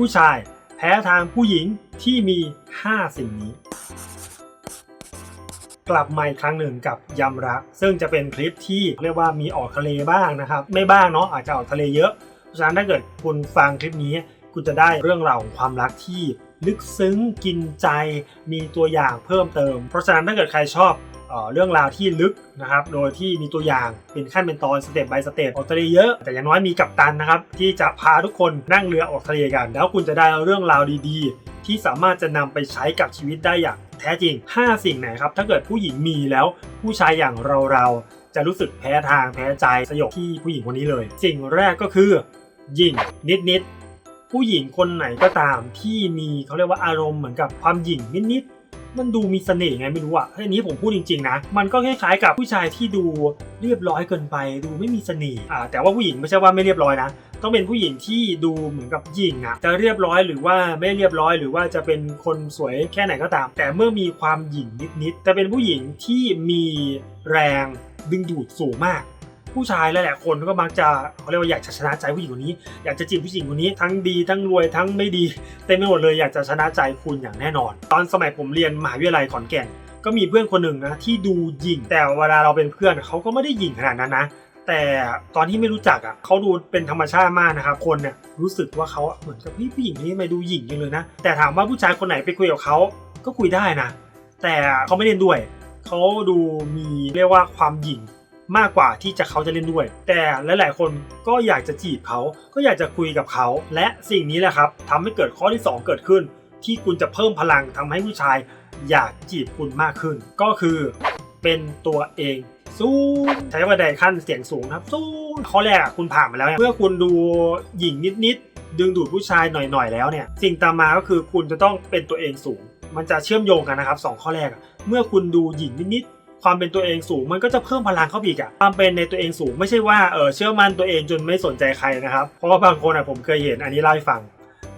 ผู้ชายแพ้ทางผู้หญิงที่มี 5 สิ่งนี้ กลับมาอีกครั้งหนึ่งกับยำรัก ซึ่งจะเป็นคลิปที่เรียกว่ามีออกทะเลบ้างนะครับ ไม่บ้างเนาะอาจจะออกทะเลเยอะ เพราะฉะนั้นถ้าเกิดคุณฟังคลิปนี้ คุณจะได้เรื่องราวของความรักที่ ลึกซึ้งกินใจมีตัวอย่างเพิ่มเติม เพราะฉะนั้นถ้าเกิดใครชอบเออเรื่องราวที่ลึกนะครับ โดยที่มีตัวอย่างเป็นขั้นเป็นตอนสเต็ป by สเต็ปออกทะเลเยอะ แต่อย่างน้อยมีกัปตันนะครับ ที่จะพาทุกคนนั่งเรือออกทะเลกัน แล้วคุณจะได้เรื่องราวดีๆ ที่สามารถจะนำไปใช้กับชีวิตได้อย่างแท้จริง 5 สิ่งไหนครับ ถ้าเกิดผู้หญิงมีแล้วผู้ชายอย่างเราเราๆจะรู้สึกแพ้ทางแพ้ใจสยบที่ผู้หญิงคนนี้เลย สิ่งแรกก็คือ ยิ่งนิดๆ ผู้หญิงคนไหนก็ตามที่มีเขาเรียกว่าอารมณ์เหมือนกับความหยิ่งนิดๆมันดูมีเสน่ห์ไงไม่รู้อะอันนี้ผมพูดจริงๆนะ มันก็คล้ายๆกับผู้ชายที่ดูเรียบร้อยเกินไป ดูไม่มีเสน่ห์อ่าแต่ว่าผู้หญิงไม่ใช่ว่าไม่เรียบร้อยนะต้องเป็นผู้หญิงที่ดูเหมือนกับหญิงอะจะเรียบร้อยหรือว่าไม่เรียบร้อยหรือว่าจะเป็นคนสวยแค่ไหนก็ตาม แต่เมื่อมีความหญิงนิดๆแต่เป็นผู้หญิงที่มีแรงดึงดูดสูงมาก ผู้ชายหลายๆคนก็มักจะเขาเรียกว่าอยากจะชนะใจผู้หญิงคนนี้ อยากจะจีบผู้หญิงคนนี้ทั้งดีทั้งรวยทั้งไม่ดีเต็มไปหมดเลยอยากจะชนะใจคุณอย่างแน่นอน ตอนสมัยผมเรียนมหาวิทยาลัยขอนแก่น ก็มีเพื่อนคนหนึ่งนะที่ดูหยิ่งแต่เวลาเราเป็นเพื่อนเขาก็ไม่ได้หยิ่งขนาดนั้นนะแต่ตอนที่ไม่รู้จักอะเขาดูเป็นธรรมชาติมากนะครับคนเนี่ยรู้สึกว่าเขาเหมือนกับพี่ผู้หญิงนี้ไมดูหยิ่งจังเลยนะ แต่ถามว่าผู้ชายคนไหนไปคุยกับเขาก็คุยได้นะ แต่เขาไม่เล่นด้วยเขาดูมีเรียกว่าความหยิ่ง มากกว่าที่จะเขาจะเล่นด้วย แต่หลายๆ คนก็อยากจะจีบเขาก็อยากจะคุยกับเขา และสิ่งนี้แหละครับทำให้เกิดข้อที่ 2 เกิดขึ้น ที่คุณจะเพิ่มพลังทำให้ผู้ชาย อยากจีบคุณมากขึ้น ก็คือเป็นตัวเองสู้ใช้บันไดขั้นเสียงสูงครับสู้ข้อแรกคุณผ่านมาแล้วเมื่อคุณดูหญิงนิดๆดึงดูดผู้ชายหน่อยๆแล้วเนี่ย สิ่งตามมาก็คือคุณจะต้องเป็นตัวเองสูง มันจะเชื่อมโยงกันนะครับสองข้อแรก เมื่อคุณดูหญิงนิดๆ ความเป็นตัวเองสูงมันก็จะเพิ่มพลังเข้าไปอีกอะความเป็นในตัวเองสูงไม่ใช่ว่าเออเชื่อมั่นตัวเองจนไม่สนใจใครนะครับ เพราะว่าบางคนอะผมเคยเห็นอันนี้เล่าให้ฟัง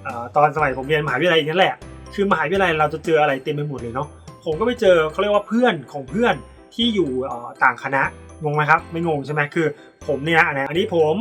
ออตอนสมัยผมเรียนมหาวิทยาลัยนั่นแหละ คือมหาวิทยาลัยเราจะเจออะไรเต็มไปหมดเลยเนาะผมก็ไปเจอเขาเรียกว่าเพื่อนของเพื่อนที่อยู่ออต่างคณะงงไหมครับ ไม่งงใช่ไหมคือ ผมเนี่ยนะอันนี้ผม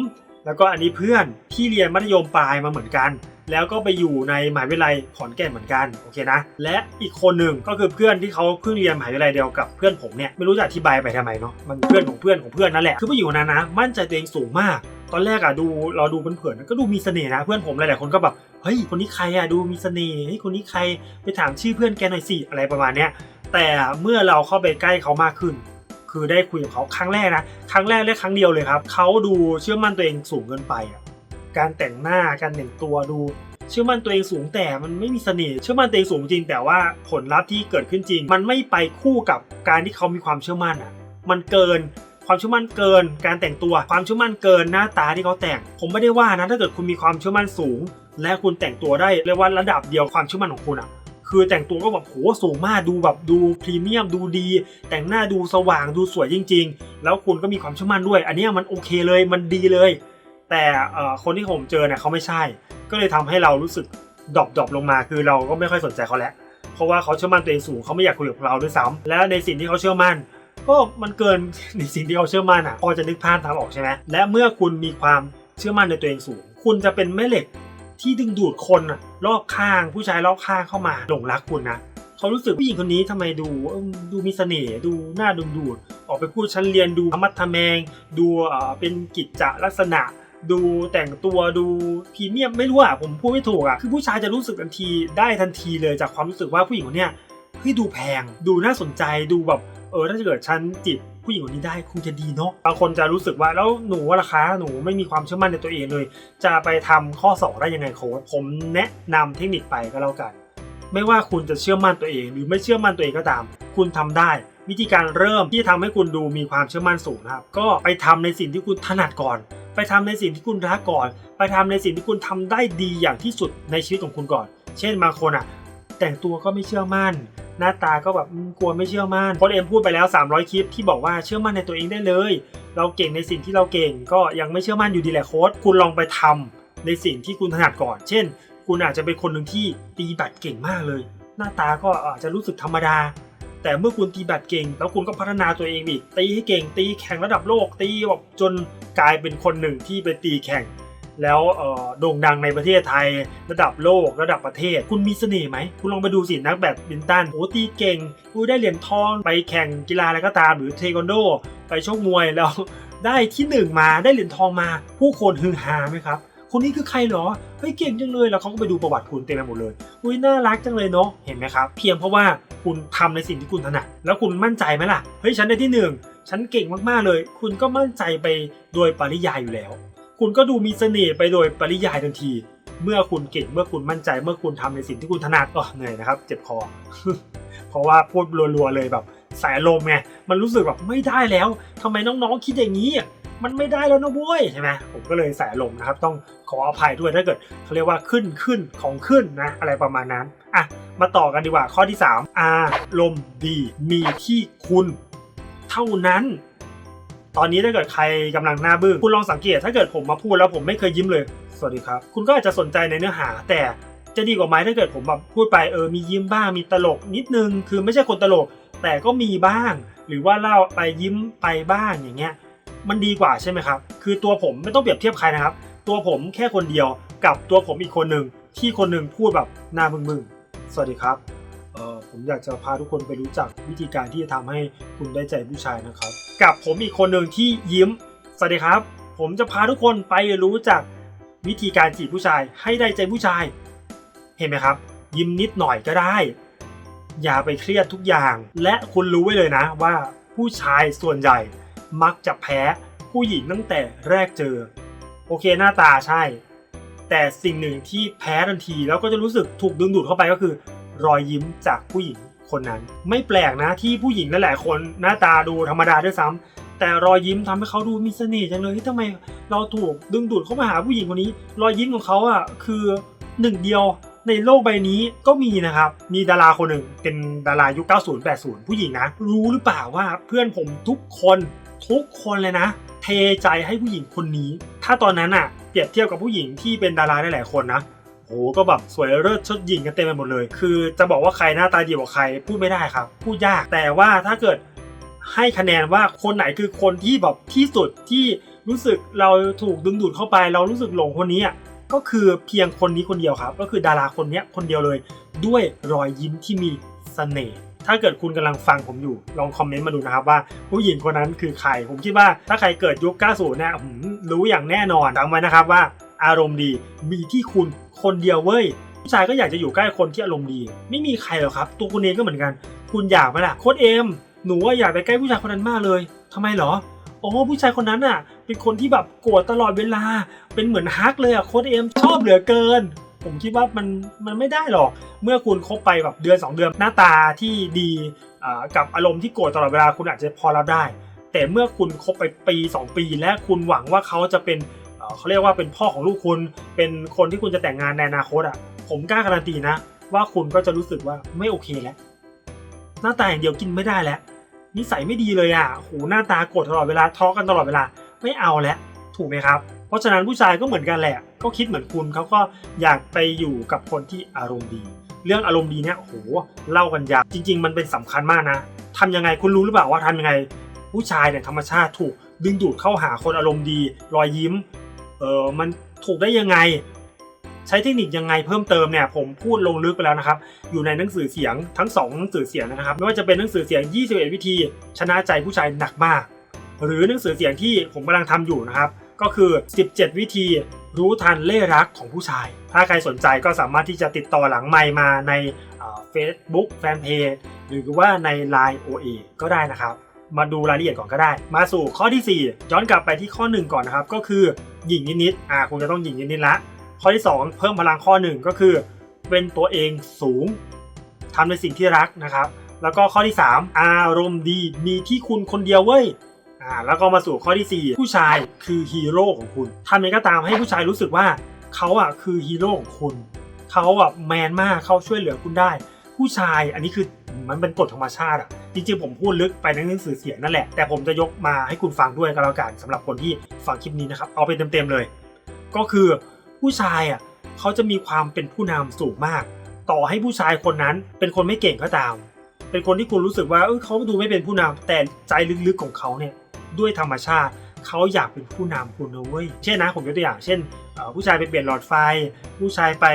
แล้วก็อันนี้เพื่อนที่เรียนมัธยมปลายมาเหมือนกัน แล้วก็ไปอยู่ในมหาวิทยาลัยขอนแก่นเหมือนกันโอเคนะ และอีกคนหนึ่งก็คือเพื่อนที่เขาเพิ่งเรียนมหาวิทยาลัยเดียวกับเพื่อนผมเนี่ยไม่รู้จะอธิบายไปทำไมเนาะมันเพื่อนของเพื่อนของเพื่อนนั่นแหละคือผู้หญิงคนนั้นนะมั่นใจตัวเองสูงมาก ตอนแรกอะดูเราดูเผินๆก็ดูมีเสน่ห์นะเพื่อนผมหลายๆคนก็แบบเฮ้ยคนนี้ใครอะดูมีเสน่ห์เฮ้ยคนนี้ใครไปถามชื่อเพื่อนแกหน่อยสิอะไรประมาณเนี้ยแต่เมื่อเราเข้าไปใกล้เขามากขึ้น คือได้คุยกับเขาครั้งแรกนะครั้งแรกและครั้งเดียวเลยครับเขาดูเชื่อมั่นตัวเองสูงเกินไปอะการแต่งหน้าการแต่งตัวดู เชื่อมั่นตัวเองสูงแต่มันไม่มีเสน่ห์เชื่อมั่นตัวเองสูงจริง แต่ว่าผลลัพธ์ที่เกิดขึ้นจริง มันไม่ไปคู่กับการที่เขามีความเชื่อมั่นอะ มันเกินความเชื่อมั่นเกิน การแต่งตัวความเชื่อมั่นเกินหน้าตาที่เขาแต่ง ผมไม่ได้ว่านะถ้าเกิดคุณมีความเชื่อมั่นสูง และคุณแต่งตัวได้เรียกว่าระดับเดียวความเชื่อมั่นของคุณอะ คือแต่งตัวก็แบบโหสูงมากดูแบบดูพรีเมียมดูดี แต่งหน้าดูสว่างดูสวยจริง ๆ แล้วคุณก็มีความเชื่อมั่นด้วย อันนี้มันโอเคเลยมันดีเลย แต่คนที่ผมเจอเนี่ยเขาไม่ใช่ ก็เลยทำให้เรารู้สึกดรอปดรอปลงมา คือเราก็ไม่ค่อยสนใจเขาแล้วเพราะว่าเขาเชื่อมั่นตัวเองสูงเขาไม่อยากคุยกับเราด้วยซ้ำและในสิ่งที่เขาเชื่อมั่นก็มันเกินในสิ่งที่เขาเชื่อมั่นอะพอจะนึกภาพตามออกใช่ไหมและเมื่อคุณมีความเชื่อมั่นในตัวเองสูง คุณจะเป็นแม่เหล็ก ที่ดึงดูดคนอะรอบข้างผู้ชายรอบข้างเข้ามาหลงรักคุณนะเขารู้สึกผู้หญิงคนนี้ทำไมดูดูมีเสน่ห์ดูหน่าดึงดูด ออกไปพูดชั้นเรียนดูธรรมัดทะแมง ดูเอ่อเป็นกิจจลักษณะ ดูแต่งตัวดูพรีเมียมไม่รู้อะผมพูดไม่ถูกอะคือผู้ชายจะรู้สึกทันทีได้ทันทีเลยจากความรู้สึกว่าผู้หญิงคนเนี้ยเฮ้ยดูแพง ดูน่าสนใจดูแบบ เออถ้าเกิดฉันจีบผู้หญิงคนนี้ได้คงจะดีเนาะบางคนจะรู้สึกว่าแล้วหนูว่าราคาหนูไม่มีความเชื่อมั่นในตัวเองเลย จะไปทำข้อสอบได้ยังไงโค้ชผมแนะนำเทคนิคไปก็แล้วกัน ไม่ว่าคุณจะเชื่อมั่นตัวเอง หรือไม่เชื่อมั่นตัวเองก็ตาม คุณทำได้ วิธีการเริ่มที่ทำให้คุณดูมีความเชื่อมั่นสูงนะครับก็ไปทำในสิ่งที่คุณถนัดก่อน ไปทำในสิ่งที่คุณรักก่อน ไปทำในสิ่งที่คุณทำได้ดีอย่างที่สุดในชีวิตของคุณก่อน เช่นบางคนอะ แต่งตัวก็ไม่เชื่อมั่น หน้าตาก็แบบกลัวไม่เชื่อมั่นโค้ชเอ็มพูดไปแล้ว 300 คลิปที่บอกว่าเชื่อมั่นในตัวเองได้เลย เราเก่งในสิ่งที่เราเก่งก็ยังไม่เชื่อมั่นอยู่ดีแหละโค้ชคุณลองไปทำในสิ่งที่คุณถนัดก่อน เช่น คุณอาจจะเป็นคนหนึ่งที่ตีแบตเก่งมากเลย หน้าตาก็อาจจะรู้สึกธรรมดา แต่เมื่อคุณตีแบตเก่ง แล้วคุณก็พัฒนาตัวเองอีกตีให้เก่งตีแข่งระดับโลกตีแบบจนกลายเป็นคนหนึ่งที่ไปตีแข่ง แล้วโด่งดังในประเทศไทย ระดับโลกระดับประเทศ คุณมีเสน่ห์ไหม คุณลองไปดูสินักแบดมินตันโอ้ตีเก่งกูได้เหรียญทองไปแข่งกีฬาอะไรก็ตามหรือเทควันโด ไปชกมวยแล้วได้ที่หนึ่งมาได้เหรียญทองมา ผู้คนฮือฮาไหมครับคนนี้คือใครเหรอ เฮ้ยเก่งจังเลย แล้วเขาก็ไปดูประวัติคุณเต็มไปหมดเลย อุ้ยน่ารักจังเลยเนาะ เห็นไหมครับ เพียงเพราะว่าคุณทำในสิ่งที่คุณถนัด แล้วคุณมั่นใจไหมล่ะ เฮ้ยฉันได้ที่หนึ่งฉันเก่งมากๆเลย คุณก็มั่นใจไปโดยปริยายอยู่แล้ว คุณก็ดูมีเสน่ห์ไปโดยปริยายทันที เมื่อคุณเก่งเมื่อคุณมั่นใจ เมื่อคุณทำในสิ่งที่คุณถนัดก็เหนื่อยนะครับ เจ็บคอ เพราะว่าพูดรัวๆเลยแบบสายลมไงมันรู้สึกแบบไม่ได้แล้วทำไมน้องๆคิดอย่างนี้อะมันไม่ได้แล้วนะเว้ยใช่ไหมผมก็เลยสายลมนะครับ ต้องขออภัยด้วยถ้าเกิดเขาเรียกว่าขึ้นขึ้นของขึ้นนะ อะไรประมาณนั้นอะมาต่อกันดีกว่าข้อที่ 3 อารมณ์ดีมีที่คุณ เท่านั้น ตอนนี้ถ้าเกิดใครกำลังหน้าบึ้งคุณลองสังเกต ถ้าเกิดผมมาพูดแล้วผมไม่เคยยิ้มเลย สวัสดีครับ คุณก็อาจจะสนใจในเนื้อหา แต่จะดีกว่าไหมถ้าเกิดผมแบบพูดไปเออมียิ้มบ้างมีตลกนิดนึง คือไม่ใช่คนตลก แต่ก็มีบ้าง หรือว่าเล่าไปยิ้มไปบ้างอย่างเงี้ยมันดีกว่าใช่ไหมครับ คือตัวผมไม่ต้องเปรียบเทียบใครนะครับ ตัวผมแค่คนเดียวกับตัวผมอีกคนหนึ่งที่คนหนึ่งพูดแบบหน้าบึ้งๆสวัสดีครับเออผมอยากจะพาทุกคนไปรู้จักวิธีการที่จะทำให้คุณได้ใจผู้ชายนะครับ กับผมอีกคนหนึ่งที่ยิ้ม สวัสดีครับ ผมจะพาทุกคนไปรู้จักวิธีการจีบผู้ชายให้ได้ใจผู้ชาย เห็นไหมครับ ยิ้มนิดหน่อยก็ได้ อย่าไปเครียดทุกอย่าง และคุณรู้ไว้เลยนะว่าผู้ชายส่วนใหญ่มักจะแพ้ผู้หญิงตั้งแต่แรกเจอ โอเคหน้าตาใช่ แต่สิ่งหนึ่งที่แพ้ทันทีแล้วก็จะรู้สึกถูกดึงดูดเข้าไปก็คือ รอยยิ้มจากผู้หญิง คนนั้น ไม่แปลกนะที่ผู้หญิงหลายๆคนหน้าตาดูธรรมดาด้วยซ้ำแต่รอยยิ้มทำให้เขาดูมีเสน่ห์จังเลยที่ทำไมเราถูกดึงดูดเข้ามาหาผู้หญิงคนนี้ รอยยิ้มของเขาอะคือหนึ่งเดียวในโลกใบนี้ก็มีนะครับ มีดาราคนหนึ่งเป็นดารายุค 90 80 ผู้หญิงนะ รู้หรือเปล่าว่าเพื่อนผมทุกคนทุกคนเลยนะ เทใจให้ผู้หญิงคนนี้ ถ้าตอนนั้นอะเปรียบเทียบกับผู้หญิงที่เป็นดาราได้หลายคนนะ หก็แบบสวยเลิศชดหญิงกันเต็มไปหมดเลย คือจะบอกว่าใครหน้าตาดีกว่าใครพูดไม่ได้ครับ พูดยากแต่ว่าถ้าเกิดให้คะแนนว่าคนไหนคือคนที่แบบที่สุดที่รู้สึกเราถูกดึงดูดเข้าไป เรารู้สึกหลงคนนี้ก็คือเพียงคนนี้คนเดียวครับ ก็คือดาราคนนี้คนเดียวเลย ด้วยรอยยิ้มที่มีเสน่ห์ถ้าเกิดคุณกำลังฟังผมอยู่ ลองคอมเมนต์มาดูนะครับว่าผู้หญิงคนนั้นคือใคร ผมคิดว่าถ้าใครเกิดยุค 90 เนี่ยรู้อย่างแน่นอนจำไว้นะครับว่า อารมณ์ดีมีที่คุณ คนเดียวเว้ยผู้ชายก็อยากจะอยู่ใกล้คนที่อารมณ์ดี ไม่มีใครหรอกครับ ตัวคุณเองก็เหมือนกัน คุณอยากไหมล่ะโค้ดเอ็มหนูว่าอยากไปใกล้ผู้ชายคนนั้นมากเลยทำไมเหรออ๋อผู้ชายคนนั้นอะ เป็นคนที่แบบโกรธตลอดเวลา เป็นเหมือนฮักเลยอะโค้ดเอ็มชอบเหลือเกิน ผมคิดว่ามันมันไม่ได้หรอก เมื่อคุณคบไปแบบเดือน 2 เดือนหน้าตาที่ดีอ่ากับอารมณ์ที่โกรธตลอดเวลาคุณอาจจะพอรับได้ แต่เมื่อคุณคบไปปี 2 ปี และคุณหวังว่าเขาจะเป็น เขาเรียกว่าเป็นพ่อของลูกคุณ เป็นคนที่คุณจะแต่งงานในอนาคตอะ ผมกล้าการันตีนะ ว่าคุณก็จะรู้สึกว่าไม่โอเคแล้ว หน้าตาอย่างเดียวกินไม่ได้แล้ว นิสัยไม่ดีเลยอะโหหน้าตาโกรธตลอดเวลาทะเลาะกันตลอดเวลา ไม่เอาแล้ว ถูกไหมครับ เพราะฉะนั้นผู้ชายก็เหมือนกันแหละ ก็คิดเหมือนคุณเขาก็อยากไปอยู่กับคนที่อารมณ์ดี เรื่องอารมณ์ดีเนี่ยโหเล่ากันยาวจริง ๆ มันเป็นสำคัญมากนะทำยังไงคุณรู้หรือเปล่าว่าทำยังไง ผู้ชายเนี่ยธรรมชาติถูกดึงดูดเข้าหาคนอารมณ์ดี รอยยิ้ม เออมันถูกได้ยังไง ใช้เทคนิคยังไงเพิ่มเติมเนี่ยผมพูดลงลึกไปแล้วนะครับ อยู่ในหนังสือเสียงทั้งสองหนังสือเสียงนะครับ ไม่ว่าจะเป็นหนังสือเสียง 21 วิธี ชนะใจผู้ชายหนักมาก หรือหนังสือเสียงที่ผมกำลังทำอยู่นะครับ ก็คือ 17 วิธีรู้ทันเล่รักของผู้ชาย ถ้าใครสนใจก็สามารถที่จะติดต่อหลังไมค์มาในเฟซบุ๊กแฟนเพจหรือว่าใน Line OA ก็ได้นะครับ มาดูรายละเอียดก่อนก็ได้ มาสู่ข้อที่ 4 ย้อนกลับไปที่ข้อ 1 ก่อนนะครับ ก็คือหญิงนิดๆอ่าคงจะต้องหญิงนิดๆละ ข้อที่ 2 เพิ่มพลังข้อ 1 ก็คือ เป็นตัวเองสูงทำในสิ่งที่รักนะครับ แล้วก็ข้อที่ 3 อารมณ์ดีมีที่คุณคนเดียวเว้ยอ่าแล้วก็มาสู่ข้อที่ 4 ผู้ชายคือฮีโร่ของคุณทำยังไงก็ตามให้ผู้ชายรู้สึกว่าเขาอะคือฮีโร่ของคุณเขาแบบแมนมากเขาช่วยเหลือคุณได้ ผู้ชายอันนี้คือมันเป็นกฎธรรมชาติอะจริงๆผมพูดลึกไปในหนังสือเสียงนั่นแหละ แต่ผมจะยกมาให้คุณฟังด้วยก็แล้วกันสำหรับคนที่ฟังคลิปนี้นะครับ เอาไปเต็มๆเลย ก็คือผู้ชายอะเขาจะมีความเป็นผู้นำสูงมาก ต่อให้ผู้ชายคนนั้นเป็นคนไม่เก่งก็ตาม เป็นคนที่คุณรู้สึกว่าเออเขาดูไม่เป็นผู้นำแต่ใจลึกๆของเขาเนี่ยด้วยธรรมชาติ เขาอยากเป็นผู้นำคุณนะเว้ย เช่นนะผมยกตัวอย่าง เช่นผู้ชายไปเปลี่ยนหลอดไฟ ผู้ชายไป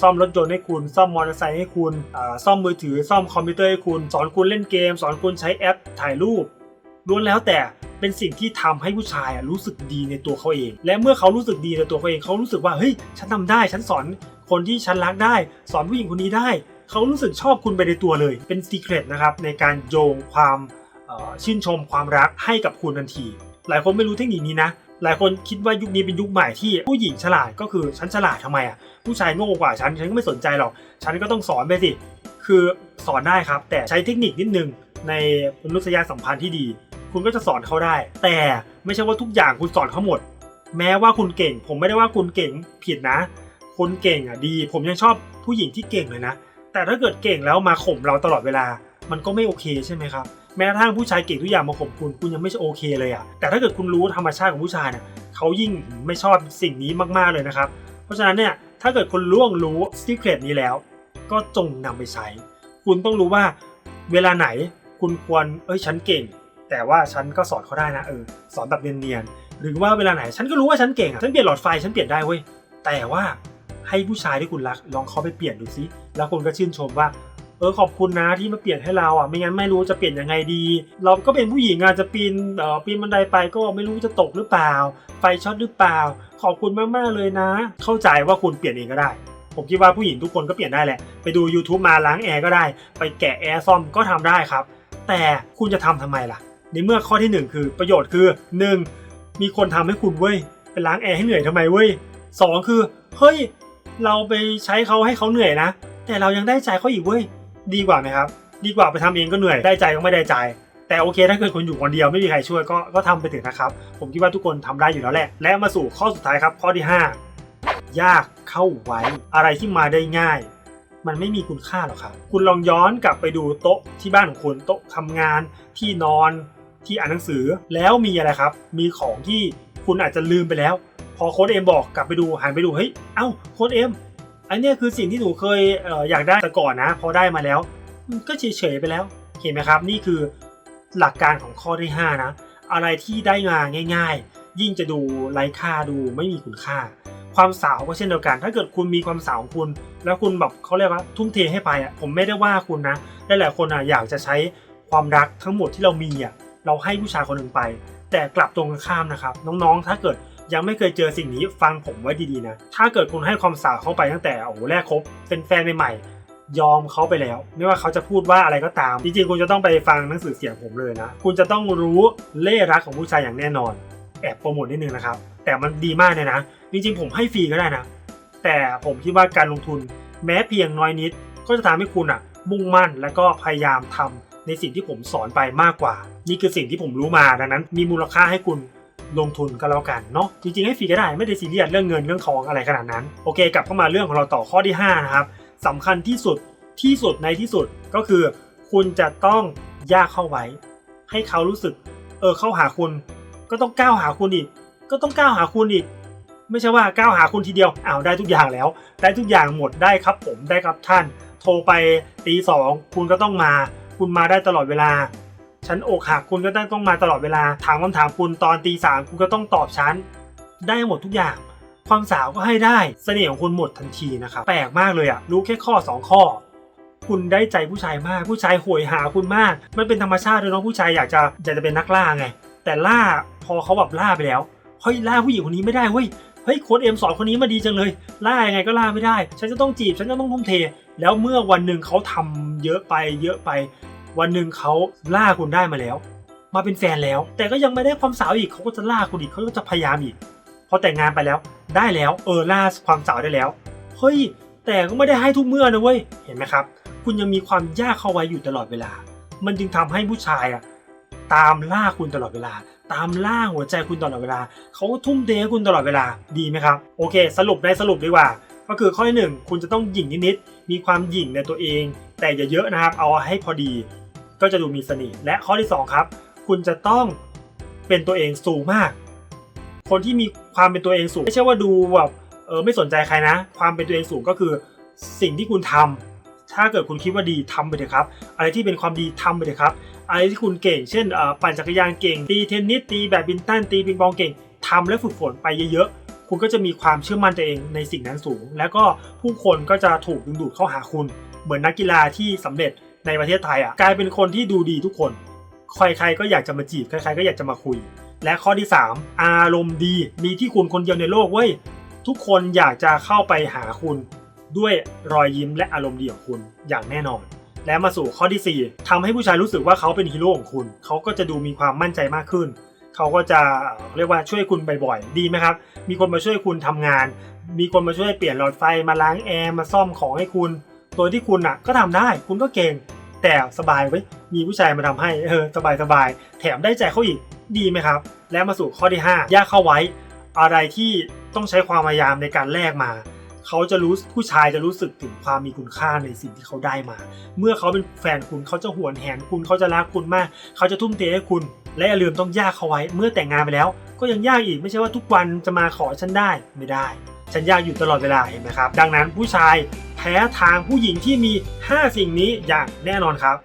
ซ่อมรถยนต์ให้คุณ ซ่อมมอเตอร์ไซค์ให้คุณ ซ่อมมือถือ ซ่อมคอมพิวเตอร์ให้คุณ สอนคุณเล่นเกม สอนคุณใช้แอปถ่ายรูปล้วนแล้วแต่เป็นสิ่งที่ทำให้ผู้ชายรู้สึกดีในตัวเขาเอง และเมื่อเขารู้สึกดีในตัวเขาเองเขารู้สึกว่าเฮ้ยฉันทำได้ ฉันสอนคนที่ฉันรักได้ สอนผู้หญิงคนนี้ได้ เขารู้สึกชอบคุณไปในตัวเลย เป็นซีเครตนะครับในการโยงความชื่นชมความรักให้กับคุณทันที หลายคนไม่รู้เทคนิคนี้นะ หลายคนคิดว่ายุคนี้เป็นยุคใหม่ที่ผู้หญิงฉลาดก็คือฉันฉลาดทำไมอะผู้ชายโง่กว่าฉันฉันก็ไม่สนใจหรอกฉันก็ต้องสอนไปสิคือสอนได้ครับ แต่ใช้เทคนิคนิดนึงในมนุษยสัมพันธ์ที่ดี คุณก็จะสอนเขาได้ แต่ไม่ใช่ว่าทุกอย่างคุณสอนเขาหมด แม้ว่าคุณเก่ง ผมไม่ได้ว่าคุณเก่งผิดนะ คนเก่งอะดี ผมยังชอบผู้หญิงที่เก่งเลยนะ แต่ถ้าเกิดเก่งแล้วมาข่มเราตลอดเวลา มันก็ไม่โอเคใช่ไหมครับ แม้กระทั่งผู้ชายเก่งทุกอย่างมาข่มคุณคุณยังไม่โอเคเลยอะแต่ถ้าเกิดคุณรู้ธรรมชาติของผู้ชายเนี่ยเขายิ่งไม่ชอบสิ่งนี้มากๆเลยนะครับ เพราะฉะนั้นเนี่ยถ้าเกิดคุณล่วงรู้ซีเครตนี้แล้ว ก็จงนำไปใช้ คุณต้องรู้ว่าเวลาไหนคุณควรเอ้ยฉันเก่ง แต่ว่าฉันก็สอนเขาได้นะเออสอนแบบเนียนๆหรือว่าเวลาไหนฉันก็รู้ว่าฉันเก่งอะฉันเปลี่ยนหลอดไฟฉันเปลี่ยนได้เว้ยแต่ว่าให้ผู้ชายที่คุณรักลองเขาไปเปลี่ยนดูซิแล้วคุณก็ชื่นชมว่า เออขอบคุณนะที่มาเปลี่ยนให้เราอะไม่งั้นไม่รู้จะเปลี่ยนยังไงดี เราก็เป็นผู้หญิงอะจะปีนเอ่อปีนบันไดไปก็ไม่รู้จะตกหรือเปล่า ไฟช็อตหรือเปล่า ขอบคุณมากๆเลยนะ เข้าใจว่าคุณเปลี่ยนเองก็ได้ ผมคิดว่าผู้หญิงทุกคนก็เปลี่ยนได้แหละไปดู YouTube มาล้างแอร์ก็ได้ ไปแกะแอร์ซ่อมก็ทำได้ครับ แต่คุณจะทำทำไมล่ะ ในเมื่อข้อที่หนึ่งคือประโยชน์คือหนึ่งมีคนทำให้คุณเว้ยไปล้างแอร์ให้เหนื่อยทำไมเว้ยสองคือเฮ้ยเราไปใช้เขาให้เขาเหนื่อยนะ แต่เรายังได้ใจเขาอีกเว้ย ดีกว่าไหมครับดีกว่าไปทำเองก็เหนื่อยได้ใจก็ไม่ได้ใจ แต่โอเค ถ้าเกิดคุณอยู่คนเดียวไม่มีใครช่วยก็ก็ทำไปเถอะนะครับ ผมคิดว่าทุกคนทำได้อยู่แล้วแหละ และมาสู่ข้อสุดท้ายครับ ข้อที่ 5 ยากเข้าไว้ อะไรที่มาได้ง่าย มันไม่มีคุณค่าหรอกครับ คุณลองย้อนกลับไปดูโต๊ะที่บ้านของคุณโต๊ะทำงาน ที่นอน ที่อ่านหนังสือแล้วมีอะไรครับ มีของที่คุณอาจจะลืมไปแล้ว พอโค้ดเอ็มบอกกลับไปดูหันไปดูเฮ้ยเอ้าโค้ดเอ็ม อันเนี้ยคือสิ่งที่หนูเคยเอออยากได้แต่ก่อนนะ พอได้มาแล้วก็เฉยๆไปแล้วเห็นไหมครับ นี่คือหลักการของข้อที่ 5 นะ อะไรที่ได้มาง่าย ๆ ยิ่งจะดูไร้ค่าดูไม่มีคุณค่า ความสาวก็เช่นเดียวกัน ถ้าเกิดคุณมีความสาวของคุณ แล้วคุณแบบเขาเรียกว่าทุ่มเทให้ไปอะผมไม่ได้ว่าคุณนะหลายๆคนอะอยากจะใช้ความรักทั้งหมดที่เรามีอะเราให้ผู้ชายคนหนึ่งไป แต่กลับตรงกันข้ามนะครับ น้องๆ ถ้าเกิด ยังไม่เคยเจอสิ่งนี้ฟังผมไว้ดีๆนะ ถ้าเกิดคุณให้ความสาวเข้าไปตั้งแต่โอ้แรกคบเป็นแฟนใหม่ๆยอมเขาไปแล้ว ไม่ว่าเขาจะพูดว่าอะไรก็ตาม จริงๆ คุณจะต้องไปฟังหนังสือเสียงผมเลยนะ คุณจะต้องรู้เล่รักของผู้ชายอย่างแน่นอน แอบโปรโมทนิดนึงนะครับ แต่มันดีมากเลยนะ จริงๆ ผมให้ฟรีก็ได้นะ แต่ผมคิดว่าการลงทุนแม้เพียงน้อยนิด ก็จะทำให้คุณอะ มุ่งมั่นและก็พยายามทำในสิ่งที่ผมสอนไปมากกว่า นี่คือสิ่งที่ผมรู้มาดังนั้น มีมูลค่าให้คุณ ลงทุนก็แล้วกันเนาะจริงๆให้ฟรีก็ได้ไม่ได้ซีเรียสเรื่องเงินเรื่องทองอะไรขนาดนั้นโอเค กลับเข้ามาเรื่องของเราต่อข้อที่5นะครับสำคัญที่สุดที่สุดในที่สุดก็คือ คุณจะต้องยากเข้าไว้ ให้เขารู้สึก เออเข้าหาคุณ ก็ต้องก้าวหาคุณอีก ก็ต้องก้าวหาคุณอีก ไม่ใช่ว่าก้าวหาคุณทีเดียวอ้าวได้ทุกอย่างแล้ว ได้ทุกอย่างหมดได้ครับผมได้ครับท่าน โทรไปตีสองคุณก็ต้องมา คุณมาได้ตลอดเวลา ฉันอกหักคุณก็ต้องต้องมาตลอดเวลา ถามคำถามคุณตอนตีสามคุณก็ต้องตอบฉัน ได้หมดทุกอย่าง ความสาวก็ให้ได้ เสน่ห์ของคุณหมดทันทีนะครับ แปลกมากเลยอะรู้แค่ข้อ 2 ข้อ คุณได้ใจผู้ชายมาก ผู้ชายหวยหาคุณมาก มันเป็นธรรมชาติเลยเนาะผู้ชายอยากจะอยากจะเป็นนักล่าไง แต่ล่าพอเขาแบบล่าไปแล้วเฮ้ยล่าผู้หญิงคนนี้ไม่ได้เว้ยเฮ้ยโค้ดเอ็มสอนคนนี้มาดีจังเลย ล่ายังไงก็ล่าไม่ได้ ฉันจะต้องจีบ ฉันจะต้องทุ่มเท แล้วเมื่อวันหนึ่งเขาทำเยอะไปเยอะไป วันหนึ่งเขาล่าคุณได้มาแล้ว มาเป็นแฟนแล้ว แต่ก็ยังไม่ได้ความสาวอีกเขาก็จะล่าคุณอีกเขาก็จะพยายามอีกพอแต่งงานไปแล้วได้แล้วเออล่าความสาวได้แล้วเฮ้ยแต่ก็ไม่ได้ให้ทุกเมื่อนะเว้ยเห็นไหมครับ คุณยังมีความยากเข้าไว้อยู่ตลอดเวลา มันจึงทำให้ผู้ชายอะตามล่าคุณตลอดเวลา ตามล่าหัวใจคุณตลอดเวลาเขาก็ทุ่มเทให้คุณตลอดเวลาดีไหมครับ โอเค สรุปในสรุปดีกว่า ก็คือข้อที่หนึ่งคุณจะต้องหยิ่งนิดๆมีความหยิ่งในตัวเอง แต่อย่าเยอะนะครับเอาให้พอดี ก็จะดูมีเสน่ห์และข้อที่สองครับ คุณจะต้องเป็นตัวเองสูงมาก คนที่มีความเป็นตัวเองสูง ไม่ใช่ว่าดูแบบเออไม่สนใจใครนะ ความเป็นตัวเองสูงก็คือสิ่งที่คุณทำทถ้าเกิดคุณคิดว่าดีทำไปเถอะครับ อะไรที่เป็นความดีทำไปเถอะครับ อะไรที่คุณเก่ง เช่นเออปั่นจักรยานเก่ง ตีเทนนิส ตีแบดมินตัน ตีปิงปองเก่งทำและฝึกฝนไปเยอะๆ คุณก็จะมีความเชื่อมั่นตัวเองในสิ่งนั้นสูง แล้วก็ผู้คนก็จะถูกดึงดูดเข้าหาคุณ เหมือนนักกีฬาที่สำเร็จ ในประเทศไทยอะกลายเป็นคนที่ดูดีทุกคน ใครๆก็อยากจะมาจีบใครๆก็อยากจะมาคุย และข้อที่ 3 อารมณ์ดีมีที่คุณคนเดียวในโลกเว้ยทุกคนอยากจะเข้าไปหาคุณด้วยรอยยิ้มและอารมณ์ดีของคุณอย่างแน่นอน และมาสู่ข้อทีสี่4ทำให้ผู้ชายรู้สึกว่าเขาเป็นฮีโร่ของคุณ เขาก็จะดูมีความมั่นใจมากขึ้น เขาก็จะเอ่อเรียกว่าช่วยคุณบ่อยๆ ดีไหมครับ มีคนมาช่วยคุณทำงาน มีคนมาช่วยเปลี่ยนหลอดไฟมาล้างแอร์มาซ่อมของให้คุณ โดยที่คุณอะก็ทำได้คุณก็เก่ง แต่สบายไว้มีผู้ชายมาทำให้เออสบายสบายแถมได้ใจเขาอีกดีไหมครับ และมาสู่ข้อที่ 5 ยากเข้าไว้ อะไรที่ต้องใช้ความพยายามในการแลกมาเขาจะรู้ผู้ชายจะรู้สึกถึงความมีคุณค่าในสิ่งที่เขาได้มา เมื่อเขาเป็นแฟนคุณเขาจะหวนแหนคุณเขาจะรักคุณมาก เขาจะทุ่มเทให้คุณ และอย่าลืมต้องยากเขาไว้ เมื่อแต่งงานไปแล้ว ก็ยังยากอีกไม่ใช่ว่าทุกวันจะมาขอฉันได้ไม่ได้ ฉันอยากอยู่ตลอดเวลาเห็นไหมครับ ดังนั้นผู้ชายแพ้ทางผู้หญิงที่มี 5 สิ่งนี้อย่างแน่นอนครับ